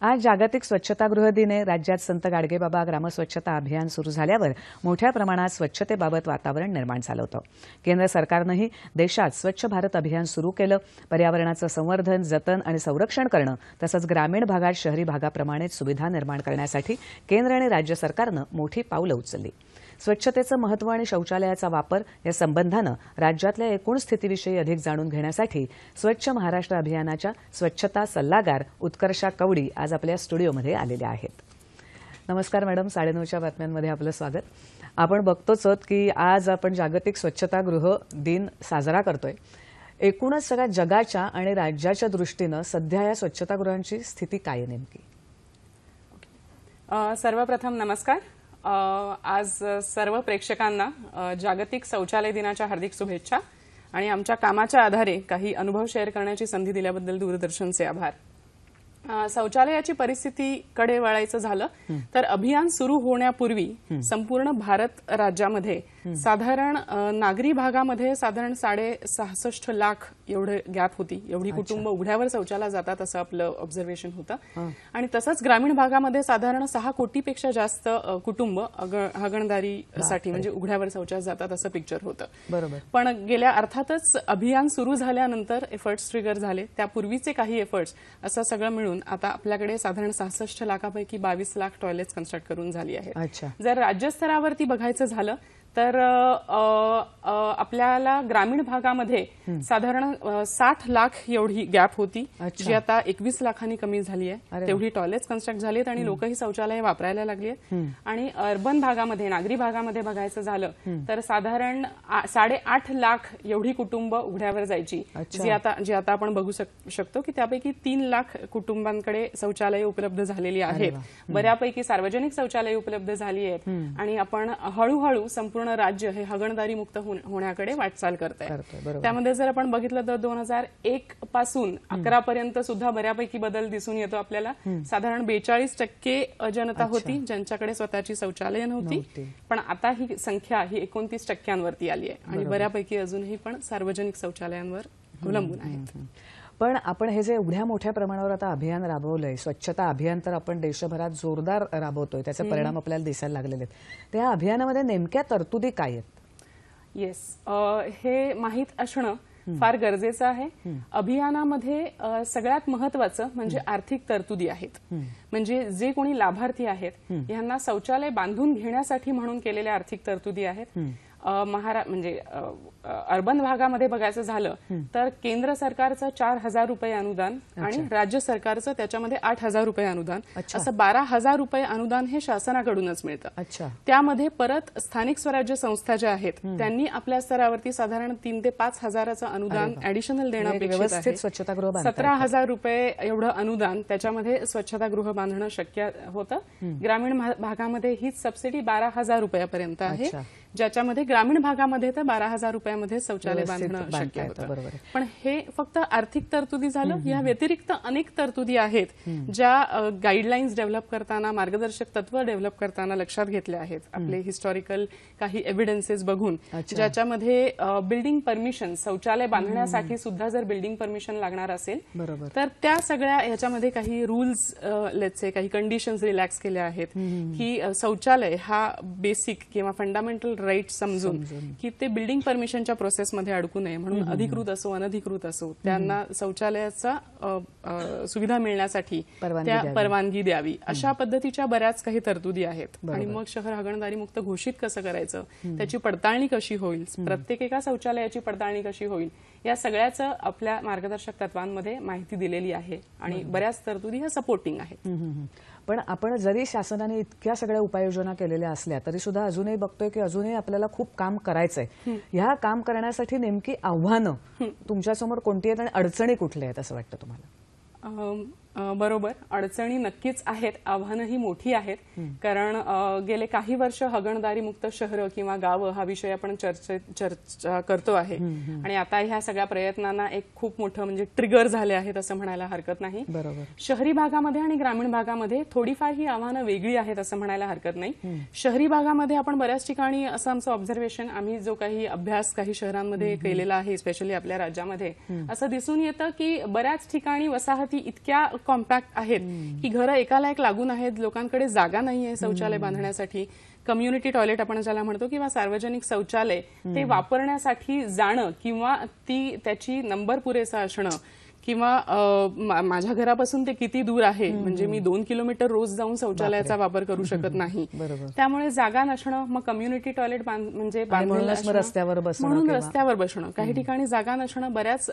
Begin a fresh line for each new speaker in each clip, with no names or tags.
आज जागतिक स्वच्छतागृह दिन. आहे राज्यात संत गाडगेबाबा ग्रामस्वच्छता अभियान सुरू झाल्यावर मोठ्या प्रमाणात स्वच्छतेबाबत वातावरण निर्माण झालं होतं. केंद्र सरकारनंही देशात स्वच्छ भारत अभियान सुरू केलं. पर्यावरणाचं संवर्धन जतन आणि संरक्षण करणं तसंच ग्रामीण भागात शहरी भागाप्रमाणेच सुविधा निर्माण करण्यासाठी केंद्र आणि राज्य सरकारनं मोठी पावलं उचलली. स्वच्छतेचं महत्त्व आणि शौचालयाचा वापर या संबंधानं राज्यातल्या एकूण स्थितीविषयी अधिक जाणून घेण्यासाठी स्वच्छ महाराष्ट्र अभियानाच्या स्वच्छता सल्लागार उत्कर्षा कवडी आज आपल्या स्टुडिओमध्ये आलेल्या आहेत. नमस्कार मॅडम साडेनऊच्या बातम्यांमध्ये आपलं स्वागत. आपण बघतोच आहोत की आज आपण जागतिक स्वच्छतागृह दिन साजरा करतोय. एकूणच सगळ्या जगाच्या आणि राज्याच्या दृष्टीनं सध्या या स्वच्छतागृहांची स्थिती काय नेमकी?
सर्वप्रथम नमस्कार. आज सर्व प्रेक्षकांना जागतिक शौचालय दिनाच्या हार्दिक शुभेच्छा आणि आमच्या कामाच्या आधारे काही अनुभव शेअर करण्याची संधी दिल्याबद्दल दूरदर्शनचे आभार. शौचालयाची परिस्थितीकडे वळायचं झालं तर अभियान सुरू होण्यापूर्वी संपूर्ण भारत राज्यामध्ये साधारण नागरी भागामध्ये साधारण साडे सहासष्ट लाख एवढे गॅप होती. एवढी कुटुंब उघड्यावर शौचाला जातात असं आपलं ऑब्झर्वेशन होतं. आणि तसंच ग्रामीण भागामध्ये साधारण सहा कोटीपेक्षा जास्त कुटुंब हागणदारीसाठी म्हणजे उघड्यावर शौचाला जातात असं पिक्चर होतं.
बरोबर.
पण गेल्या अर्थातच अभियान सुरू झाल्यानंतर एफर्ट्स ट्रिगर झाले. त्यापूर्वीचे काही एफर्ट्स असं सगळं मिळून आता आपल्याकडे साधारण सहासष्ट लाखापैकी बावीस लाख टॉयलेट्स कन्स्ट्रक्ट करून झाली आहेत.
अच्छा.
जर राज्यस्तरावरती बघायचं झालं तर आपल्याला ग्रामीण भागामध्ये साधारण साठ लाख एवढी गॅप होती. जी आता एकवीस लाखांनी कमी झाली आहे. तेवढी टॉयलेट्स कन्स्ट्रक्ट झालीत आणि लोकही शौचालय वापरायला लागली आहेत. आणि अर्बन भागामध्ये नागरी भागामध्ये बघायचं झालं तर साधारण साडेआठ लाख एवढी कुटुंब उघड्यावर जायची. जी आता जी आता आपण बघू शक- शकतो की त्यापैकी तीन लाख कुटुंबांकडे शौचालय उपलब्ध झालेली आहेत. बऱ्यापैकी सार्वजनिक शौचालय उपलब्ध झाली आहेत. आणि आपण हळूहळू संपूर्ण राज्य हे हगणदारी मुक्त होण- होण्याकडे वाटचाल करत आहे. त्यामध्ये जर आपण बघितलं तर दोन हजार एक पासून अकरा पर्यंत सुद्धा बऱ्यापैकी बदल दिसून येतो आपल्याला. साधारण बेचाळीस टक्के जनता होती ज्यांच्याकडे स्वतःची शौचालय नव्हती.
नव्हती.
पण आता ही संख्या ही एकोणतीस टक्क्यांवरती आली आहे. आणि बऱ्यापैकी अजूनही पण सार्वजनिक शौचालयांवर अवलंबून आहेत.
पण आपण हे जे एवढ्या मोठ्या प्रमाणावर आता अभियान राबवलंय स्वच्छता अभियान तर आपण देशभरात जोरदार राबवतोय त्याचे परिणाम आपल्याला दिसायला लागलेले आहेत. त्या अभियानामध्ये नेमक्या तरतुदी काय आहेत?
येस हे माहीत असणं फार गरजेचं आहे. अभियानामध्ये सगळ्यात महत्वाचं म्हणजे आर्थिक तरतुदी आहेत. म्हणजे जे कोणी लाभार्थी आहेत यांना शौचालय बांधून घेण्यासाठी म्हणून केलेल्या आर्थिक तरतुदी आहेत. महारा म्हणजे अर्बन भागामध्ये बघायचं झालं तर केंद्र सरकारचं चार हजार रुपये अनुदान आणि राज्य सरकारचं त्याच्यामध्ये आठ हजार रुपये अनुदान. असं बारा हजार रुपये अनुदान हे शासनाकडूनच मिळतं. त्यामध्ये परत स्थानिक स्वराज्य संस्था ज्या आहेत त्यांनी आपल्या स्तरावरती साधारण तीन ते पाच हजाराचं अनुदान ऍडिशनल देणं
म्हणजे
अपेक्षित
व्यवस्थित
आहे.
स्वच्छतागृह
सतरा हजार रुपये एवढं अनुदान त्याच्यामध्ये स्वच्छतागृह बांधणं शक्य होतं. ग्रामीण भागामध्ये हीच सबसिडी बारा हजार रुपयापर्यंत आहे. ज्याच्यामध्ये ग्रामीण भागामध्ये तर बारा हजार रुपयामध्ये शौचालय बांधणं शक्य होतं. पण हे फक्त आर्थिक तरतुदी झालं. या व्यतिरिक्त अनेक तरतुदी आहेत ज्या गाईडलाईन्स डेव्हलप करताना मार्गदर्शक तत्व डेव्हलप करताना लक्षात घेतल्या आहेत. आपले हिस्टॉरिकल काही एव्हिडन्सेस बघून. ज्याच्यामध्ये बिल्डिंग परमिशन शौचालय बांधण्यासाठी सुद्धा जर बिल्डिंग परमिशन लागणार असेल
बरोबर.
तर त्या सगळ्या ह्याच्यामध्ये काही रूल्स लेटसे काही कंडिशन्स रिलॅक्स केल्या आहेत की शौचालय हा बेसिक किंवा फंडामेंटल राईट समजून की ते बिल्डिंग परमिशनच्या प्रोसेसमध्ये अडकू नये म्हणून अधिकृत असो अनधिकृत असो त्यांना शौचालयाचा सुविधा मिळण्यासाठी त्या. परवानगी द्यावी. अशा पद्धतीच्या बऱ्याच काही तरतुदी आहेत. आणि मग शहर हागणदारी मुक्त घोषित कसं करायचं? त्याची पडताळणी कशी होईल? प्रत्येक एका शौचालयाची पडताळणी कशी होईल? या सगळ्याचं आपल्या मार्गदर्शक तत्वांमध्ये माहिती दिलेली आहे आणि बऱ्याच तरतुदी ह्या सपोर्टिंग आहेत.
पण आपण जरी शासनाने इतक्या सगळ्या उपाययोजना केलेल्या असल्या तरी सुद्धा अजूनही बघतोय की अजूनही आपल्याला खूप काम करायचंय. ह्या काम करण्यासाठी नेमकी आव्हानं तुमच्यासमोर कोणती आहेत आणि अडचणी कुठल्या आहेत असं वाटतं तुम्हाला?
बरोबर. अडचणी नक्कीच आहेत. आव्हानंही मोठी आहेत. कारण गेले काही वर्ष हगणदारी मुक्त शहरं किंवा गावं हा विषय आपण चर्चे चर्चा करतो आहे. आणि आता ह्या सगळ्या प्रयत्नांना एक खूप मोठं म्हणजे ट्रिगर झाले आहेत असं म्हणायला हरकत नाही.
बरोबर.
शहरी भागामध्ये आणि ग्रामीण भागामध्ये थोडीफार ही आव्हानं वेगळी आहेत असं म्हणायला हरकत नाही. शहरी भागामध्ये आपण बऱ्याच ठिकाणी असं आमचं ऑब्झर्वेशन आम्ही जो काही अभ्यास काही शहरांमध्ये केलेला आहे स्पेशली आपल्या राज्यामध्ये असं दिसून येतं की बऱ्याच ठिकाणी वसाहती इतक्या कॉम्पॅक्ट आहेत. की घरं एकाला एक लागून आहेत लोकांकडे जागा नाहीये शौचालय बांधण्यासाठी. कम्युनिटी टॉयलेट आपण ज्याला म्हणतो किंवा सार्वजनिक शौचालय ते वापरण्यासाठी जाणं किंवा ती त्याची नंबर पुरेसा असणं किंवा माझ्या घरापासून ते किती दूर आहे म्हणजे मी दोन किलोमीटर रोज जाऊन शौचालयाचा वापर करू शकत नाही. त्यामुळे जागा नसणं मग कम्युनिटी टॉयलेट म्हणजे
रस्त्यावर बसणं
म्हणून रस्त्यावर बसणं. काही ठिकाणी जागा नसणं. बऱ्याच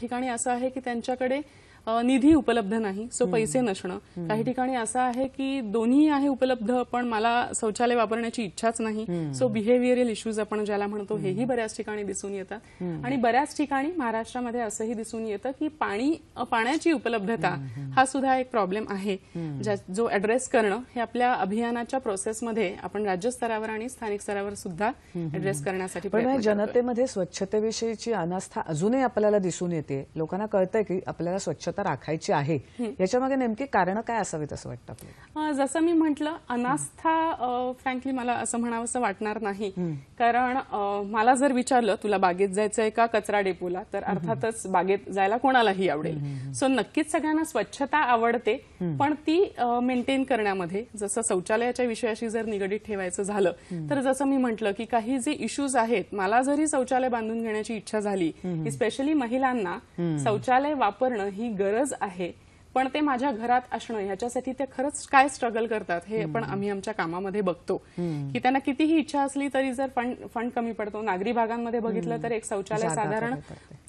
ठिकाणी असं आहे की त्यांच्याकडे निधी उपलब्ध नाही सो पैसे नसणं. काही ठिकाणी असं आहे की दोन्ही आहे उपलब्ध पण मला शौचालय वापरण्याची इच्छाच नाही. सो बिहेव्हिअरल इश्यूज आपण ज्याला म्हणतो हेही बऱ्याच ठिकाणी दिसून येतात आणि बऱ्याच ठिकाणी महाराष्ट्रामध्ये असंही दिसून येतं की पाणी पाण्याची उपलब्धता हा सुद्धा एक प्रॉब्लेम आहे. जो ऍड्रेस करणं हे आपल्या अभियानाच्या प्रोसेसमध्ये आपण राज्य स्तरावर आणि स्थानिक स्तरावर सुद्धा ऍड्रेस करण्यासाठी
पण. जनतेमध्ये स्वच्छतेविषयीची अनास्था अजूनही आपल्याला दिसून येते. लोकांना कळतंय की आपल्याला स्वच्छता राखायची आहे. याच्यामागे नेमकी कारण काय असावीत असं वाटतं
जसं मी म्हटलं अनास्था फ्रँकली मला असं म्हणावंसं वाटणार नाही. कारण मला जर विचारलं तुला बागेत जायचंय का कचरा डेपोला? तर अर्थातच बागेत जायला कोणालाही आवडेल. सो नक्कीच सगळ्यांना स्वच्छता आवडते. पण ती मेंटेन करण्यामध्ये जसं शौचालयाच्या विषयाशी जर निगडीत ठेवायचं झालं तर जसं मी म्हटलं की काही जे इश्यूज आहेत मला जरी शौचालय बांधून घेण्याची इच्छा झाली स्पेशली महिलांना शौचालय वापरणं ही गरज आहे. पण ते माझ्या घरात असणं ह्याच्यासाठी ते खरंच काय स्ट्रगल करतात हे पण आम्ही आमच्या कामामध्ये बघतो. की त्यांना कितीही इच्छा असली तरी जर फंड फंड कमी पडतो नागरी भागांमध्ये बघितलं तर एक शौचालय साधारण.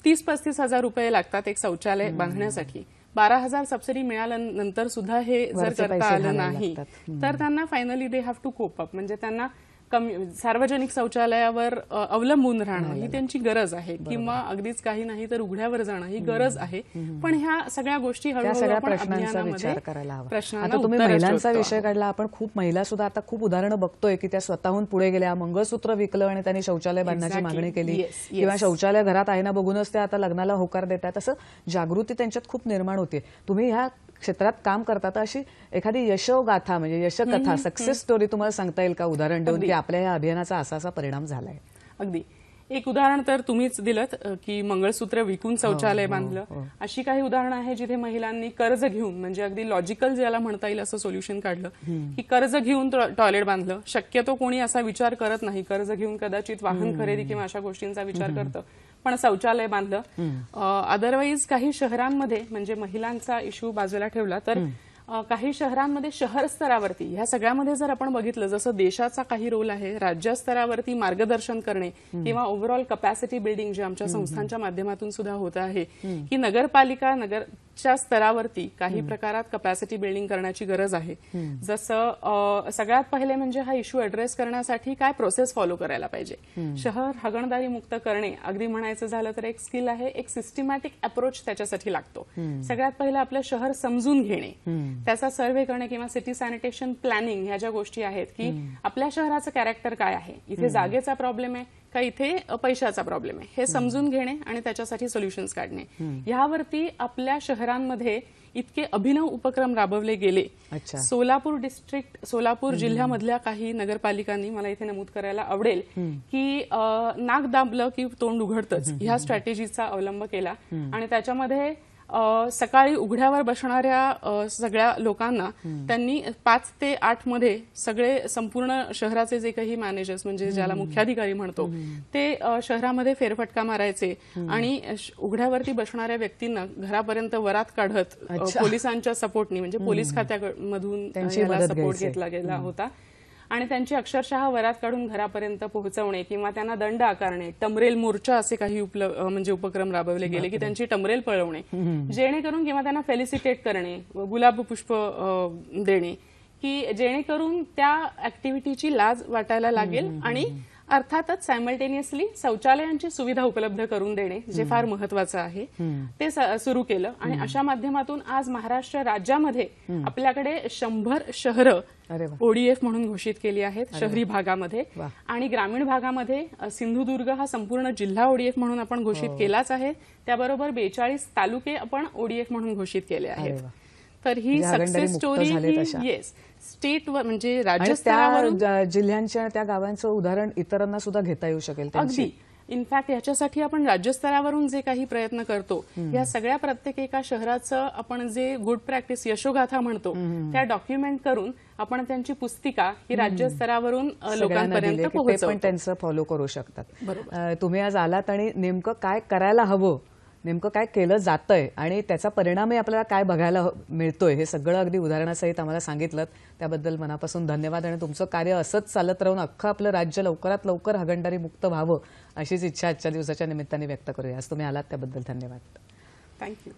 तीस पस्तीस हजार रुपये लागतात एक शौचालय बांधण्यासाठी. बारा हजार सबसिडी मिळाल्यानंतर सुद्धा हे जर करता आलं नाही. तर त्यांना finally they have to cope up म्हणजे त्यांना सार्वजनिक शौचालयावर अवलंबून राहणं ही त्यांची गरज आहे. किंवा अगदीच काही नाही तर उघड्यावर जाणं ही गरज आहे. पण ह्या सगळ्या गोष्टी
सगळ्या प्रश्नांचा विचार करायला हवा. आता तुम्ही महिलांचा विषय. काढला. आपण खूप महिला सुद्धा आता खूप उदाहरणं बघतोय की त्या स्वतःहून पुढे गेल्या मंगळसूत्र विकलं आणि त्यांनी शौचालय बांधण्याची. मागणी केली. किंवा शौचालय घरात आहे ना बघूनच त्या आता लग्नाला होकार देतात. असं जागृती त्यांच्यात खूप निर्माण होते. तुम्ही ह्या क्षेत्रात काम करता तर अशी एखादी यशोगाथा म्हणजे यशकथा सक्सेस स्टोरी तुम्हाला सांगता येईल का? उदाहरण देऊन आपल्या या अभियानाचा असा असा परिणाम झालाय.
अगदी. एक उदाहरण तर तुम्हीच दिलं की मंगळसूत्र विकून शौचालय बांधलं. अशी काही उदाहरणं आहे जिथे महिलांनी कर्ज घेऊन म्हणजे अगदी लॉजिकल ज्याला म्हणता येईल असं सोल्युशन काढलं की कर्ज घेऊन टॉयलेट बांधलं. शक्यतो कोणी असा विचार करत नाही कर्ज घेऊन कदाचित वाहन खरेदी किंवा अशा गोष्टींचा विचार करतं. पण शौचालय बांधलं. अदरवाईज काही शहरांमध्ये म्हणजे महिलांचा इश्यू बाजूला ठेवला तर काही शहरांमध्ये शहर स्तरावरती ह्या सगळ्यामध्ये जर आपण बघितलं जसं देशाचा काही रोल आहे राज्य स्तरावरती मार्गदर्शन करणे किंवा ओव्हरऑल कपॅसिटी बिल्डिंग जे आमच्या संस्थांच्या माध्यमातून सुद्धा होत आहे की नगरपालिका नगरच्या स्तरावरती काही प्रकारात कपॅसिटी बिल्डिंग करण्याची गरज आहे. जसं सगळ्यात पहिले म्हणजे हा इश्यू ऍड्रेस करण्यासाठी काय प्रोसेस फॉलो करायला पाहिजे? शहर हागणदारी मुक्त करणे अगदी म्हणायचं झालं तर एक स्किल आहे एक सिस्टमॅटिक अप्रोच त्याच्यासाठी लागतो. सगळ्यात पहिलं आपलं शहर समजून घेणे. त्याचा सर्व्हे करणे किंवा सिटी सॅनिटेशन प्लॅनिंग ह्या ज्या गोष्टी आहेत की आपल्या शहराचं कॅरेक्टर काय आहे? इथे जागेचा प्रॉब्लेम आहे का इथे पैशाचा प्रॉब्लेम आहे? हे समजून घेणे आणि त्याच्यासाठी सोल्युशन्स काढणे. ह्यावरती आपल्या शहरामध्ये इतके अभिनव उपक्रम राबवले गेले.
अच्छा.
सोलापूर डिस्ट्रिक्ट सोलापूर जिल्ह्यामधल्या काही नगरपालिकांनी मला इथे नमूद करायला आवडेल की नाक दाबलं की तोंड उघडतंच. ह्या स्ट्रॅटेजीचा अवलंब केला. आणि त्याच्यामध्ये सकाळी उघड्यावर बसणाऱ्या सगळ्या लोकांना त्यांनी पाच ते आठमध्ये सगळे संपूर्ण शहराचे जे काही मॅनेजर्स म्हणजे ज्याला मुख्याधिकारी म्हणतो ते शहरामध्ये फेरफटका मारायचे आणि उघड्यावरती बसणाऱ्या व्यक्तींना घरापर्यंत वरात काढत पोलिसांच्या सपोर्टनी म्हणजे पोलीस खात्यामधून सपोर्ट. घेतला गेला होता. आणि त्यांची अक्षरशः वरात काढून घरापर्यंत पोहोचवणे किंवा त्यांना दंड आकारणे टमरेल मोर्चा असे काही म्हणजे उपक्रम राबवले गेले की त्यांची टमरेल पळवणे. जेणेकरून किंवा त्यांना फेलिसिटेट करणे गुलाब पुष्प देणे की जेणेकरून त्या ऍक्टिव्हिटीची लाज वाटायला लागेल आणि अर्थातच सायमल्टेनियसली शौचालयांची सुविधा उपलब्ध करून देणे जे फार महत्वाचं आहे. ते सुरू केलं आणि अशा माध्यमातून आज महाराष्ट्र राज्यामध्ये आपल्याकडे शंभर शहरं ओडीएफ म्हणून घोषित केली आहेत शहरी भागामध्ये. आणि ग्रामीण भागामध्ये सिंधुदुर्ग हा संपूर्ण जिल्हा ओडीएफ म्हणून आपण घोषित
हो.
केलाच आहे. त्याबरोबर बेचाळीस तालुके आपण ओडीएफ म्हणून घोषित केले आहेत. तर ही सक्सेस स्टोरी येस स्टेट म्हणजे राज्य
ज- जिल्ह्यांच्या त्या गावांचं उदाहरण इतरांना सुद्धा घेता येऊ शकेल.
अगदी. इनफॅक्ट ह्याच्यासाठी आपण राज्यस्तरावरून जे काही प्रयत्न करतो या सगळ्या प्रत्येक एका शहराचं आपण जे गुड प्रॅक्टिस यशोगाथा म्हणतो त्या डॉक्युमेंट करून आपण त्यांची पुस्तिका ही राज्यस्तरावरून लोकांपर्यंत
पण
पोहोचवतो.
त्यांचं फॉलो करू शकतात. तुम्ही आज आलात आणि नेमकं काय करायला हवं नेमकं काय केलं जातंय आणि त्याचा परिणामही आपल्याला काय बघायला ह- मिळतोय हे सगळं अगदी उदाहरणासहित आम्हाला सांगितलं त्याबद्दल मनापासून धन्यवाद आणि तुमचं कार्य असंच चालत राहून अख्खं आपलं राज्य लवकरात लवकर हगणदारी मुक्त व्हावं अशीच इच्छा आजच्या दिवसाच्या निमित्ताने व्यक्त करूया. आज तुम्ही आलात त्याबद्दल धन्यवाद.
थँक्यू